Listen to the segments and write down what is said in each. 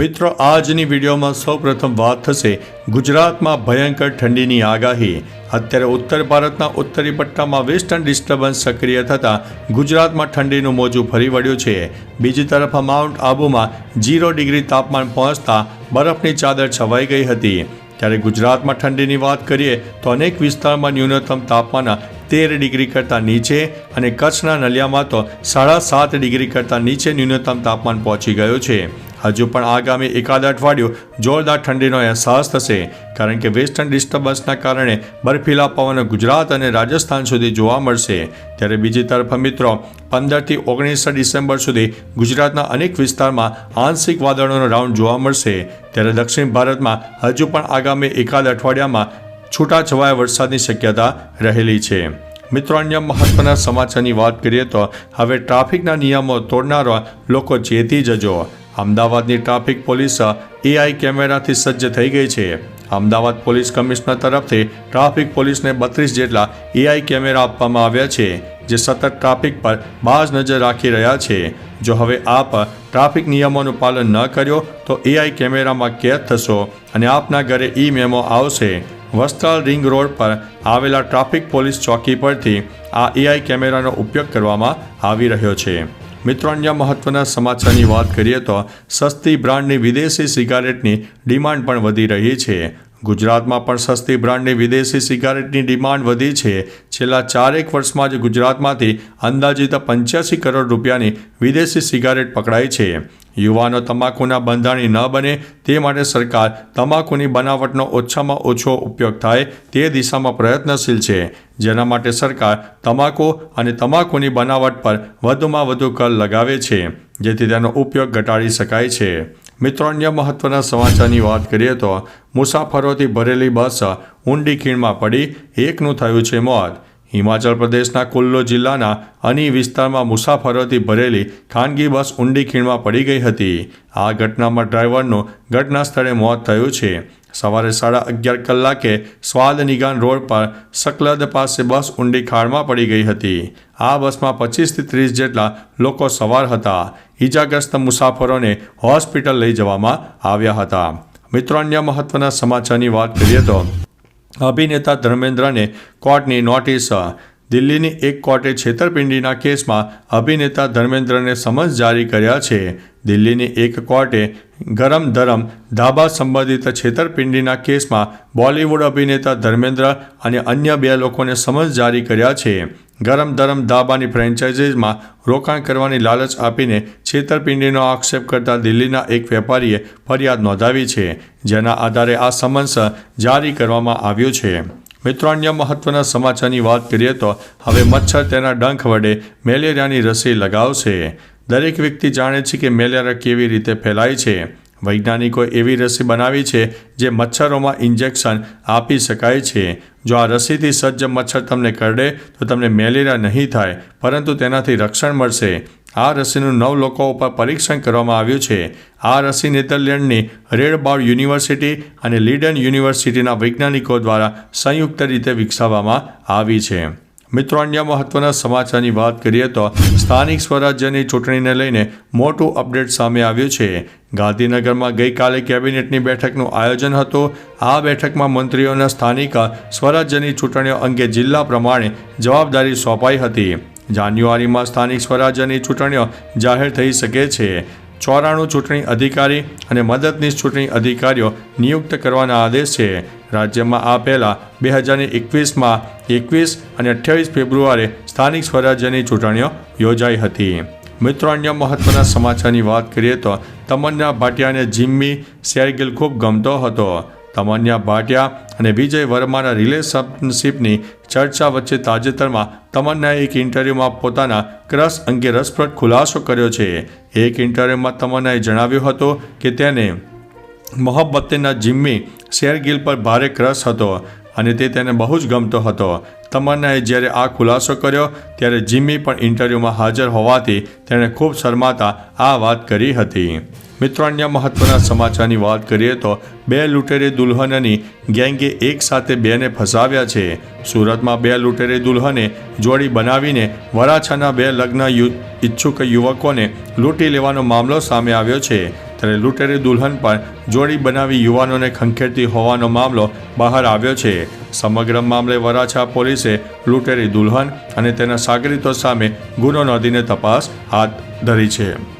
મિત્રો, આજની વિડીયોમાં સૌપ્રથમ વાત થશે ગુજરાતમાં ભયંકર ઠંડીની આગાહી. અત્યારે ઉત્તર ભારતના ઉત્તરી પટ્ટામાં વેસ્ટર્ન ડિસ્ટર્બન્સ સક્રિય થતાં ગુજરાતમાં ઠંડીનું મોજું ફરી વળ્યું છે. બીજી તરફ માઉન્ટ આબુમાં જીરો ડિગ્રી તાપમાન પહોંચતા બરફની ચાદર છવાઈ ગઈ હતી. ત્યારે ગુજરાતમાં ઠંડીની વાત કરીએ તો અનેક વિસ્તારમાં ન્યૂનતમ તાપમાન તેર ડિગ્રી કરતાં નીચે અને કચ્છના નલિયામાં તો સાડા સાત ડિગ્રી કરતાં નીચે ન્યૂનતમ તાપમાન પહોંચી ગયું છે. હજુ પણ આગામી એકાદ અઠવાડિયું જોરદાર ઠંડીનો અહેસાસ થશે. કારણ કે વેસ્ટર્ન ડિસ્ટર્બન્સના કારણે બર્ફીલા પવનો ગુજરાત અને રાજસ્થાન સુધી જોવા મળશે. ત્યારે બીજી તરફ મિત્રો, પંદરથી ઓગણીસ ડિસેમ્બર સુધી ગુજરાતના અનેક વિસ્તારમાં આંશિક વાદળોનો રાઉન્ડ જોવા મળશે. ત્યારે દક્ષિણ ભારતમાં હજુ પણ આગામી એકાદ અઠવાડિયામાં છૂટાછવાયા વરસાદની શક્યતા રહેલી છે. મિત્રો, અન્ય મહત્વના સમાચારની વાત કરીએ તો હવે ટ્રાફિકના નિયમો તોડનારા લોકો ચેતી જજો. અમદાવાદની ટ્રાફિક પોલીસ એઆઈ કેમેરાથી સજ્જ થઈ ગઈ છે. અમદાવાદ પોલીસ કમિશનર તરફથી ટ્રાફિક પોલીસને બત્રીસ જેટલા એઆઈ કેમેરા આપવામાં આવ્યા છે, જે સતત ટ્રાફિક પર બાજ નજર રાખી રહ્યા છે. જો હવે આપ ટ્રાફિક નિયમોનું પાલન ન કર્યો, તો એઆઈ કેમેરામાં કેદ થશો અને આપના ઘરે ઈ મેમો આવશે. વસ્ત્રાલ રિંગ રોડ પર આવેલા ટ્રાફિક પોલીસ ચોકી પરથી આ એઆઈ કેમેરાનો ઉપયોગ કરવામાં આવી રહ્યો છે. મિત્રો અન્ય મહત્વના સમાચારની વાત કરીએ તો સસ્તી બ્રાન્ડની વિદેશી સિગારેટની ડિમાન્ડ પણ વધી રહી છે. ગુજરાતમાં પણ સસ્તી બ્રાન્ડની વિદેશી સિગારેટની ડિમાન્ડ વધી છે. છેલ્લા ચારેક વર્ષમાં જ ગુજરાતમાંથી અંદાજિત પંચ્યાસી કરોડ રૂપિયાની વિદેશી સિગારેટ પકડાઈ છે. યુવાનો તમાકુના બંધાણી ન બને તે માટે સરકાર તમાકુની બનાવટનો ઓછામાં ઓછો ઉપયોગ થાય તે દિશામાં પ્રયત્નશીલ છે. જેના માટે સરકાર તમાકુ અને તમાકુની બનાવટ પર વધુમાં વધુ કર લગાવે છે, જેથી તેનો ઉપયોગ ઘટાડી શકાય છે. મિત્રો, અન્ય મહત્વના સમાચારની વાત કરીએ તો મુસાફરોથી ભરેલી બસ ઊંડી ખીણમાં પડી, એકનું થયું છે મોત. હિમાચલ પ્રદેશના કુલ્લો જિલ્લાના અની વિસ્તારમાં મુસાફરોથી ભરેલી ખાનગી બસ ઊંડી ખીણમાં પડી ગઈ હતી. આ ઘટનામાં ડ્રાઈવરનું ઘટના સ્થળે મોત થયું છે. સવારે સાડા અગિયાર કલાકે સ્વાદ નિગાન રોડ પર સકલદ પાસે બસ ઊંડી ખાડમાં પડી ગઈ હતી. આ બસમાં પચીસથી ત્રીસ જેટલા લોકો સવાર હતા. ઈજાગ્રસ્ત મુસાફરોને હોસ્પિટલ લઈ જવામાં આવ્યા હતા. મિત્રો, અન્ય મહત્વના સમાચારની વાત કરીએ તો અભિનેતા ધર્મેન્દ્રને કોર્ટની નોટિસ દિલ્હીની એક કોર્ટે છેતરપિંડીના કેસમાં અભિનેતા ધર્મેન્દ્રને સમન્સ જારી કર્યા છે. દિલ્હીની એક કોર્ટે ગરમ ધરમ ધાબા સંબંધિત છેતરપિંડીના કેસમાં બોલિવૂડ અભિનેતા ધર્મેન્દ્ર અને અન્ય બે લોકોને સમન્સ જારી કર્યા છે. ગરમ ધરમ ધાબાની ફ્રેન્ચાઇઝીમાં રોકાણ કરવાની લાલચ આપીને છેતરપિંડીનો આક્ષેપ કરતા દિલ્હીના એક વેપારીએ ફરિયાદ નોંધાવી છે, જેના આધારે આ સમન્સ જારી કરવામાં આવ્યું છે. મિત્રો, અન્ય મહત્વના સમાચારની વાત કરીએ તો હવે મચ્છર તેના ડંખ વડે મેલેરિયાની રસી લગાવશે. દરેક વ્યક્તિ જાણે છે કે મેલેરિયા કેવી રીતે ફેલાય છે. વૈજ્ઞાનિકોએ એવી રસી બનાવી છે જે મચ્છરોમાં ઇન્જેક્શન આપી શકાય છે. જો આ રસીથી સજ્જ મચ્છર તમને કરડે તો તમને મેલેરિયા નહીં થાય, પરંતુ તેનાથી રક્ષણ મળશે. આ રસીનું નવ લોકો ઉપર પરીક્ષણ કરવામાં આવ્યું છે. આ રસી નેધરલેન્ડની રેડબાઉડ યુનિવર્સિટી અને લીડન યુનિવર્સિટીના વૈજ્ઞાનિકો દ્વારા સંયુક્ત રીતે વિકસાવવામાં આવી છે. મિત્રો, અન્ય મહત્વના સમાચારની વાત કરીએ તો સ્થાનિક સ્વરાજ્યની ચૂંટણીને લઈને મોટું અપડેટ સામે આવ્યું છે. ગાંધીનગરમાં ગઈકાલે કેબિનેટની બેઠકનું આયોજન હતું. આ બેઠકમાં મંત્રીઓના સ્થાનિક સ્વરાજ્યની ચૂંટણીઓ અંગે જિલ્લા પ્રમાણે જવાબદારી સોંપાઈ હતી. જાન્યુઆરીમાં સ્થાનિક સ્વરાજ્યની ચૂંટણીઓ જાહેર થઈ શકે છે. ચોરાણું ચૂંટણી અધિકારી અને મદદનીશ ચૂંટણી અધિકારીઓ નિયુક્ત કરવાના આદેશ છે. રાજ્યમાં આ પહેલાં બે હજાર એકવીસમાં એકવીસ અને અઠ્યાવીસ ફેબ્રુઆરીએ સ્થાનિક સ્વરાજ્યની ચૂંટણીઓ યોજાઈ હતી. મિત્રો, અન્ય મહત્વના સમાચારની વાત કરીએ તો તમન્ના ભાટિયાને જિમ્મી શેરગિલ ખૂબ ગમતો હતો. તમન્યા ભાટિયા અને વિજય વર્માના રિલેશનશિપની ચર્ચા વચ્ચે તાજેતરમાં તમન્નાએ એક ઇન્ટરવ્યૂમાં પોતાના ક્રશ અંગે રસપ્રદ ખુલાસો કર્યો છે. એક ઇન્ટરવ્યૂમાં તમન્નાએ જણાવ્યું હતું કે તેને મોહબ્બતેના જિમ્મી શેરગિલ પર ભારે ક્રશ હતો અને તે તેને બહુ જ ગમતો હતો. તમન્નાએ જ્યારે આ ખુલાસો કર્યો, ત્યારે જિમ્મી પણ ઇન્ટરવ્યૂમાં હાજર હોવાથી તેણે ખૂબ શરમાતા આ વાત કરી હતી. મિત્રો મહત્વના સમાચારની વાત કરીએ તો બે લૂંટેરે દુલ્હનની ગેંગે એક સાથે બેને ફસાવ્યા છે. સુરતમાં બે લૂંટેરે દુલ્હને જોડી બનાવીને વરાછાના બે લગ્ન ઈચ્છુક યુવકોને લૂંટી લેવાનો મામલો સામે આવ્યો છે. ત્યારે લૂંટેરી દુલ્હન પર જોડી બનાવી યુવાનોને ખંખેરતી હોવાનો મામલો બહાર આવ્યો છે. સમગ્ર મામલે વરાછા પોલીસે લૂંટેરી દુલ્હન અને તેના સાગરીતો સામે ગુનો નોંધીને તપાસ હાથ ધરી છે.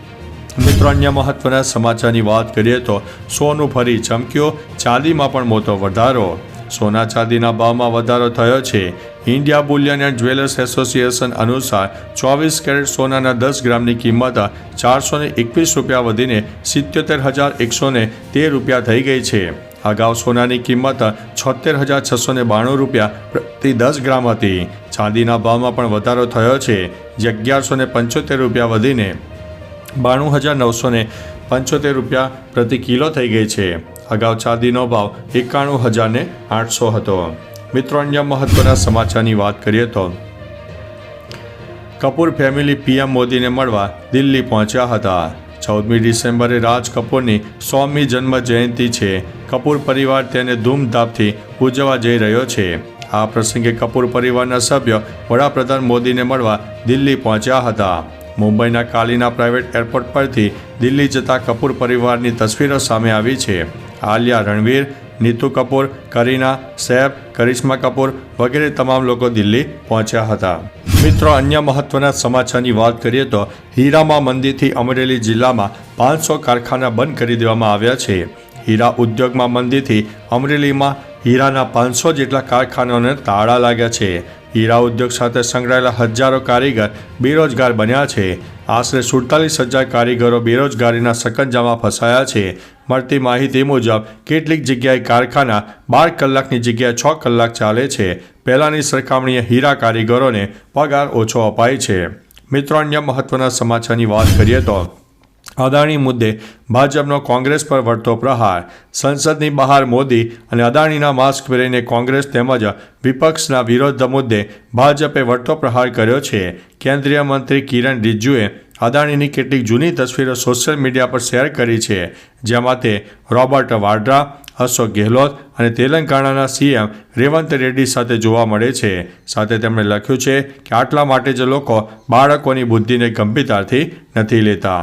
મિત્રો, અન્ય મહત્વના સમાચારની વાત કરીએ તો સોનું ફરી ચમક્યો, ચાંદીમાં પણ મોટો વધારો. સોના ચાંદીના ભાવમાં વધારો થયો છે. India bullion and jewellers association અનુસાર ચોવીસ કેરેટ સોનાના દસ ગ્રામની કિંમત ચારસો એકવીસ રૂપિયા વધીને સિત્યોતેર હજાર એકસો ને તેર રૂપિયા થઈ ગઈ છે. અગાઉ સોનાની કિંમત છોતેર હજાર છસો બાણું રૂપિયા પ્રતિ દસ ગ્રામ હતી. ચાંદીના ભાવમાં પણ વધારો થયો છે. જે અગિયારસો પંચોતેર રૂપિયા વધીને બાણું હજાર નવસો ને પંચોતેર રૂપિયા પ્રતિ કિલો થઈ ગઈ છે. અગાઉ ચાંદીનો ભાવ એકાણું હજારને આઠસો હતો. મિત્રો, અન્ય મહત્વના સમાચારની વાત કરીએ તો કપૂર ફેમિલી પીએમ મોદીને મળવા દિલ્હી પહોંચ્યા હતા. ચૌદમી ડિસેમ્બરે રાજ કપૂરની સોમી જન્મ જયંતિ છે. કપૂર પરિવાર તેને ધૂમધામથી ઉજવવા જઈ રહ્યો છે. આ પ્રસંગે કપૂર પરિવારના સભ્ય વડાપ્રધાન મોદીને મળવા દિલ્હી પહોંચ્યા હતા. મુંબઈના કાલીના પ્રાઇવેટ એરપોર્ટ પરથી દિલ્હી જતા કપૂર પરિવારની તસવીરો સામે આવી છે. આલિયા રણવીર, નીતુ કપૂર, કરીના સૈફ કરિશ્મા કપૂર વગેરે તમામ લોકો દિલ્હી પહોંચ્યા હતા. મિત્રો, અન્ય મહત્વના સમાચારની વાત કરીએ તો હીરામાં મંદીથી અમરેલી જિલ્લામાં પાંચસો કારખાના બંધ કરી દેવામાં આવ્યા છે. હીરા ઉદ્યોગમાં મંદીથી અમરેલીમાં હીરાના પાંચસો જેટલા કારખાનાઓને તાળા લાગ્યા છે. હીરા ઉદ્યોગ સાથે સંકળાયેલા હજારો કારીગર બેરોજગાર બન્યા છે. આશરે સુડતાલીસ હજાર કારીગરો બેરોજગારીના સકંજામાં ફસાયા છે. મળતી માહિતી મુજબ, કેટલીક જગ્યાએ કારખાના બાર કલાકની જગ્યાએ છ કલાક ચાલે છે. પહેલાંની સરખામણીએ હીરા કારીગરોને પગાર ઓછો અપાય છે. મિત્રો, અન્ય મહત્વના સમાચારની વાત કરીએ તો અદાણી મુદ્દે ભાજપનો કોંગ્રેસ પર વળતો પ્રહાર. સંસદની બહાર મોદી અને અદાણીના માસ્ક પહેરીને કોંગ્રેસ તેમજ વિપક્ષના વિરોધ મુદ્દે ભાજપે વળતો પ્રહાર કર્યો છે. કેન્દ્રીય મંત્રી કિરણ રિજ્જુએ અદાણીની કેટલીક જૂની તસવીરો સોશિયલ મીડિયા પર શેર કરી છે, જેમાં તે રોબર્ટ વાડ્રા, અશોક ગેહલોત અને તેલંગાણાના સીએમ રેવંત રેડ્ડી સાથે જોવા મળે છે. સાથે તેમણે લખ્યું છે કે આટલા માટે જ લોકો બાળકોની બુદ્ધિને ગંભીરતાથી નથી લેતા.